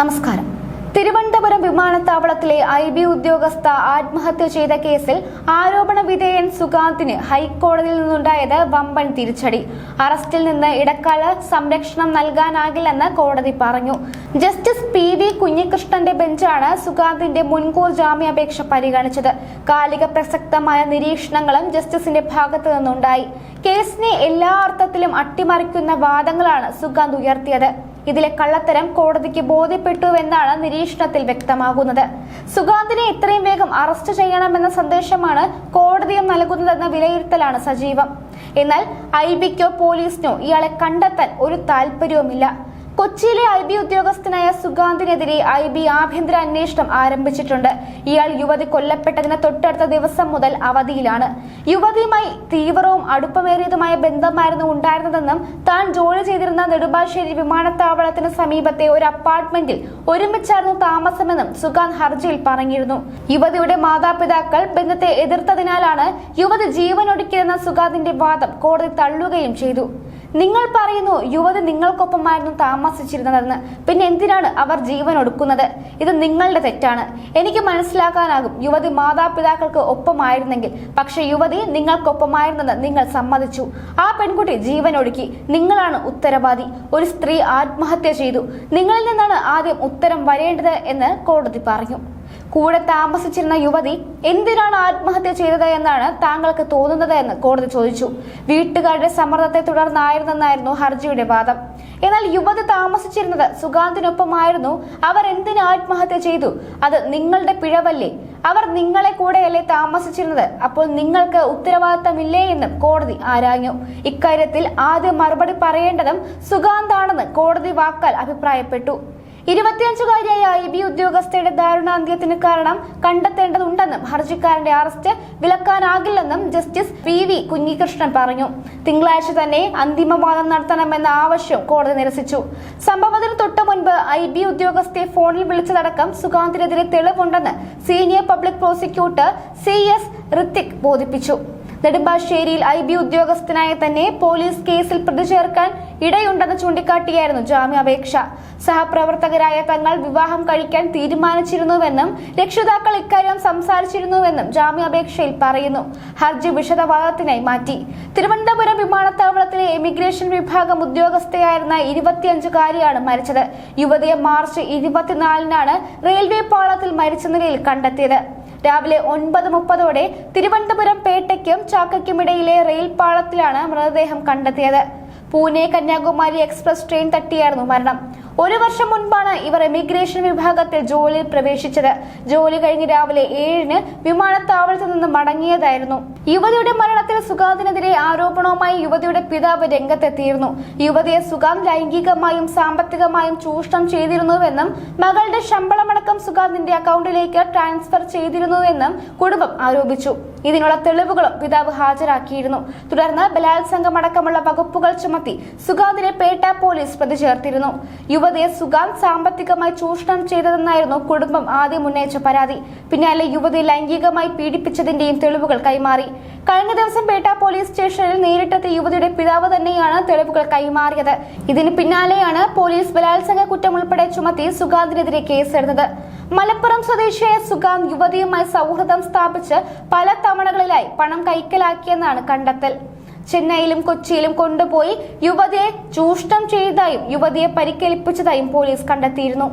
നമസ്കാരം. തിരുവനന്തപുരം വിമാനത്താവളത്തിലെ I B ഉദ്യോഗസ്ഥ ആത്മഹത്യ ചെയ്ത കേസിൽ ആരോപണ വിധേയൻ സുഗാന്തിന് ഹൈക്കോടതിയിൽ നിന്നുണ്ടായത് വമ്പൻ തിരിച്ചടി. അറസ്റ്റിൽ നിന്ന് ഇടക്കാല സംരക്ഷണം നൽകാനാകില്ലെന്ന് കോടതി പറഞ്ഞു. ജസ്റ്റിസ് പി വി കുഞ്ഞികൃഷ്ണന്റെ ബെഞ്ചാണ് സുഗാന്തിന്റെ മുൻകൂർ ജാമ്യാപേക്ഷ പരിഗണിച്ചത്. കാലിക പ്രസക്തമായ നിരീക്ഷണങ്ങളും ജസ്റ്റിസിന്റെ ഭാഗത്തു നിന്നുണ്ടായി. കേസിനെ എല്ലാ അർത്ഥത്തിലും അട്ടിമറിക്കുന്ന വാദങ്ങളാണ് സുഗാന്ത് ഉയർത്തിയത്. ഇതിലെ കള്ളത്തരം കോടതിക്ക് ബോധ്യപ്പെട്ടുവെന്നാണ് നിരീക്ഷണത്തിൽ വ്യക്തമാകുന്നത്. സുഗാന്തിനെ ഇത്രയും വേഗം അറസ്റ്റ് ചെയ്യണമെന്ന സന്ദേശമാണ് കോടതിയും നൽകുന്നതെന്ന വിലയിരുത്തലാണ് സജീവം. എന്നാൽ ഐ ബിക്കോ പോലീസിനോ ഇയാളെ കണ്ടെത്താൻ ഒരു താല്പര്യവുമില്ല കൊച്ചിയിലെ ഐ ബി ഉദ്യോഗസ്ഥനായ സുഗാന്തിനെതിരെ ഐ ബി ആഭ്യന്തര അന്വേഷണം ആരംഭിച്ചിട്ടുണ്ട്. ഇയാൾ യുവതി കൊല്ലപ്പെട്ടതിന് തൊട്ടടുത്ത ദിവസം മുതൽ അവധിയിലാണ്. യുവതിയുമായി തീവ്രവും അടുപ്പമേറിയതുമായ ബന്ധമായിരുന്നു ഉണ്ടായിരുന്നതെന്നും താൻ ജോലി ചെയ്തിരുന്ന നെടുമ്പാശ്ശേരി വിമാനത്താവളത്തിന് സമീപത്തെ ഒരു അപ്പാർട്ട്മെന്റിൽ ഒരുമിച്ചായിരുന്നു താമസമെന്നും സുഗാന്ത് ഹർജിയിൽ പറഞ്ഞിരുന്നു. യുവതിയുടെ മാതാപിതാക്കൾ ബന്ധത്തെ എതിർത്തതിനാലാണ് യുവതി ജീവനൊടുക്കിയതെന്ന സുഗാന്തിന്റെ വാദം കോടതി തള്ളുകയും ചെയ്തു. നിങ്ങൾ പറയുന്നു യുവതി നിങ്ങൾക്കൊപ്പമായിരുന്നു താമസിച്ചിരുന്നതെന്ന്. പിന്നെ എന്തിനാണ് അവർ ജീവൻ ഒടുക്കുന്നത്? ഇത് നിങ്ങളുടെ തെറ്റാണ്. എനിക്ക് മനസ്സിലാക്കാനാകും യുവതി മാതാപിതാക്കൾക്ക് ഒപ്പമായിരുന്നെങ്കിൽ. പക്ഷെ യുവതി നിങ്ങൾക്കൊപ്പമായിരുന്നെന്ന് നിങ്ങൾ സമ്മതിച്ചു. ആ പെൺകുട്ടി ജീവൻ ഒടുക്കി. നിങ്ങളാണ് ഉത്തരവാദി. ഒരു സ്ത്രീ ആത്മഹത്യ ചെയ്തു. നിങ്ങളിൽ നിന്നാണ് ആദ്യം ഉത്തരം വരേണ്ടത് എന്ന് കോടതി പറഞ്ഞു. കൂടെ താമസിച്ചിരുന്ന യുവതി എന്തിനാണ് ആത്മഹത്യ ചെയ്തത് എന്നാണ് താങ്കൾക്ക് തോന്നുന്നത് എന്ന് കോടതി ചോദിച്ചു. വീട്ടുകാരുടെ സമ്മർദ്ദത്തെ തുടർന്നായിരുന്നെന്നായിരുന്നു ഹർജിയുടെ വാദം. എന്നാൽ യുവതി താമസിച്ചിരുന്നത് സുഗാന്തിനൊപ്പമായിരുന്നു. അവർ എന്തിന് ആത്മഹത്യ ചെയ്തു? അത് നിങ്ങളുടെ പിഴവല്ലേ? അവർ നിങ്ങളെ കൂടെയല്ലേ താമസിച്ചിരുന്നത്. അപ്പോൾ നിങ്ങൾക്ക് ഉത്തരവാദിത്തമില്ലേ എന്നും കോടതി ആരാഞ്ഞു. ഇക്കാര്യത്തിൽ ആദ്യം മറുപടി പറയേണ്ടതും സുഗാന്താണെന്ന് കോടതി വാക്കാൽ അഭിപ്രായപ്പെട്ടു. ഇരുപത്തിയഞ്ചുകാരിയായ ഐ ബി ഉദ്യോഗസ്ഥയുടെ ദാരുണാന്ത്യത്തിന് കാരണം കണ്ടെത്തേണ്ടതുണ്ടെന്നും ഹർജിക്കാരന്റെ അറസ്റ്റ് വിലക്കാനാകില്ലെന്നും ജസ്റ്റിസ് പി വി കുഞ്ഞികൃഷ്ണൻ പറഞ്ഞു. തിങ്കളാഴ്ച തന്നെ അന്തിമവാദം നടത്തണമെന്ന ആവശ്യം കോടതി നിരസിച്ചു. സംഭവത്തിന് തൊട്ടു മുൻപ് ഐ ബി ഉദ്യോഗസ്ഥയെ ഫോണിൽ വിളിച്ചതടക്കം സുഗാന്തിനെതിരെ തെളിവുണ്ടെന്ന് senior public prosecutor C S Hrithik ബോധിപ്പിച്ചു. നെടുമ്പാശ്ശേരിയിൽ ഐ ബി ഉദ്യോഗസ്ഥനായ തന്നെ പോലീസ് കേസിൽ പ്രതി ചേർക്കാൻ ഇടയുണ്ടെന്ന് ചൂണ്ടിക്കാട്ടിയായിരുന്നു ജാമ്യാപേക്ഷ. സഹപ്രവർത്തകരായ തങ്ങൾ വിവാഹം കഴിക്കാൻ തീരുമാനിച്ചിരുന്നുവെന്നും രക്ഷിതാക്കൾ ഇക്കാര്യം സംസാരിച്ചിരുന്നുവെന്നും ജാമ്യാപേക്ഷയിൽ പറയുന്നു. ഹർജി വിശദവാദത്തിനായി മാറ്റി. തിരുവനന്തപുരം വിമാനത്താവളത്തിലെ എമിഗ്രേഷൻ വിഭാഗം ഉദ്യോഗസ്ഥയായിരുന്ന ഇരുപത്തിയഞ്ചുകാരിയാണ് മരിച്ചത്. യുവതിയെ മാർച്ച് ഇരുപത്തിനാലിനാണ് റെയിൽവേ പാളത്തിൽ മരിച്ച നിലയിൽ കണ്ടെത്തിയത്. രാവിലെ ഒൻപത് മുപ്പതോടെ തിരുവനന്തപുരം പേട്ടയ്ക്കും ചാക്കയ്ക്കുമിടയിലെ റെയിൽ പാളത്തിലാണ് മൃതദേഹം കണ്ടെത്തിയത്. പൂനെ കന്യാകുമാരി എക്സ്പ്രസ് ട്രെയിൻ തട്ടിയായിരുന്നു മരണം. ഒരു വർഷം മുൻപാണ് ഇവർ എമിഗ്രേഷൻ വിഭാഗത്തിൽ ജോലിയിൽ പ്രവേശിച്ചത്. ജോലി കഴിഞ്ഞ് രാവിലെ ഏഴിന് വിമാനത്താവളത്തിൽ നിന്ന് മടങ്ങിയതായിരുന്നു. യുവതിയുടെ മരണത്തിൽ സുഗാന്തിനെതിരെ ആരോപണവുമായി യുവതിയുടെ പിതാവ് രംഗത്തെത്തിയിരുന്നു. യുവതിയെ സുഗാന്ത് ലൈംഗികമായും സാമ്പത്തികമായും ചൂഷണം ചെയ്തിരുന്നുവെന്നും മകളുടെ ശമ്പളമടക്കം സുഗാന്തിന്റെ അക്കൗണ്ടിലേക്ക് ട്രാൻസ്ഫർ ചെയ്തിരുന്നുവെന്നും കുടുംബം ആരോപിച്ചു. ഇതിനുള്ള തെളിവുകളും പിതാവ് ഹാജരാക്കിയിരുന്നു. തുടർന്ന് ബലാത്സംഗമടക്കമുള്ള വകുപ്പുകൾ ചുമത്തി സുഗാന്തിനെ പേട്ട പോലീസ് പ്രതി ചേർത്തിരുന്നു യുവതിയെ സുഗാന്ത് സാമ്പത്തികമായി ചൂഷണം ചെയ്തതെന്നായിരുന്നു കുടുംബം ആദ്യം ഉന്നയിച്ച പരാതി. പിന്നാലെ യുവതി ലൈംഗികമായി പീഡിപ്പിച്ചതിന്റെയും തെളിവുകൾ കൈമാറി. കഴിഞ്ഞ ദിവസം പേട്ട പോലീസ് സ്റ്റേഷനിൽ നേരിട്ടെത്തിയ യുവതിയുടെ പിതാവ് തന്നെയാണ് തെളിവുകൾ കൈമാറിയത്. ഇതിന് പിന്നാലെയാണ് പോലീസ് ബലാത്സംഗ കുറ്റം ഉൾപ്പെടെ ചുമത്തി സുഗാന്തിനെതിരെ കേസെടുത്തത്. മലപ്പുറം സ്വദേശിയായ സുഗാന്ത് യുവതിയുമായി സൗഹൃദം സ്ഥാപിച്ച് പല തവണകളിലായി പണം കൈക്കലാക്കിയെന്നാണ് കണ്ടെത്തൽ. ചെന്നൈയിലും കൊച്ചിയിലും കൊണ്ടുപോയി യുവതിയെ ചൂഷണം ചെയ്തതായും യുവതിയെ പരിക്കേൽപ്പിച്ചതായും പോലീസ് കണ്ടെത്തിയിരുന്നു.